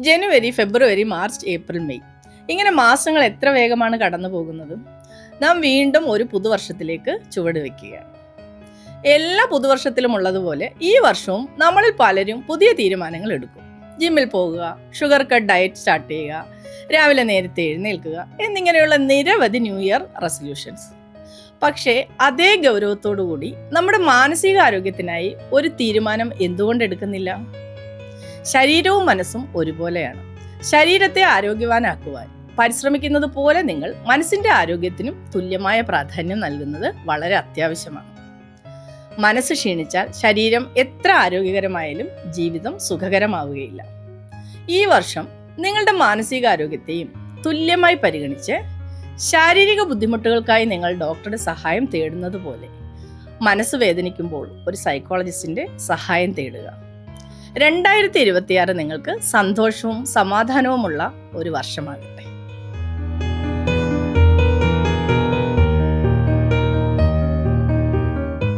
ജനുവരി ഫെബ്രുവരി March April May. ഇങ്ങനെ മാസങ്ങൾ എത്ര വേഗമാണ് കടന്നു പോകുന്നത്? നാം വീണ്ടും ഒരു പുതുവർഷത്തിലേക്ക് ചുവട് വെക്കുകയാണ്. എല്ലാ പുതുവർഷത്തിലും ഉള്ളതുപോലെ ഈ വർഷവും നമ്മളിൽ പലരും പുതിയ തീരുമാനങ്ങൾ എടുക്കും. ജിമ്മിൽ പോകുക ഷുഗർ കട്ട് ഡയറ്റ് സ്റ്റാർട്ട് ചെയ്യുക രാവിലെ നേരത്തെ എഴുന്നേൽക്കുക എന്നിങ്ങനെയുള്ള നിരവധി ന്യൂ ഇയർ റെസൊല്യൂഷൻസ്. പക്ഷേ അതേ ഗൗരവത്തോടു കൂടി നമ്മുടെ മാനസികാരോഗ്യത്തിനായി ഒരു തീരുമാനം എന്തുകൊണ്ട് എടുക്കുന്നില്ല? ശരീരവും മനസ്സും ഒരുപോലെയാണ്. ശരീരത്തെ ആരോഗ്യവാനാക്കുവാൻ പരിശ്രമിക്കുന്നത് പോലെ നിങ്ങൾ മനസ്സിന്റെ ആരോഗ്യത്തിനും തുല്യമായ പ്രാധാന്യം നൽകുന്നത് വളരെ അത്യാവശ്യമാണ്. മനസ്സ് ക്ഷീണിച്ചാൽ ശരീരം എത്ര ആരോഗ്യകരമായാലും ജീവിതം സുഖകരമാവുകയില്ല. ഈ വർഷം നിങ്ങളുടെ മാനസികാരോഗ്യത്തെയും തുല്യമായി പരിഗണിച്ച് ശാരീരിക ബുദ്ധിമുട്ടുകൾക്കായി നിങ്ങൾ ഡോക്ടറുടെ സഹായം തേടുന്നത് പോലെ മനസ്സ് വേദനിക്കുമ്പോൾ ഒരു സൈക്കോളജിസ്റ്റിന്റെ സഹായം തേടുക. രണ്ടായിരത്തി ഇരുപത്തിയാറ് നിങ്ങൾക്ക് സന്തോഷവും സമാധാനവുമുള്ള ഒരു വർഷമാകട്ടെ.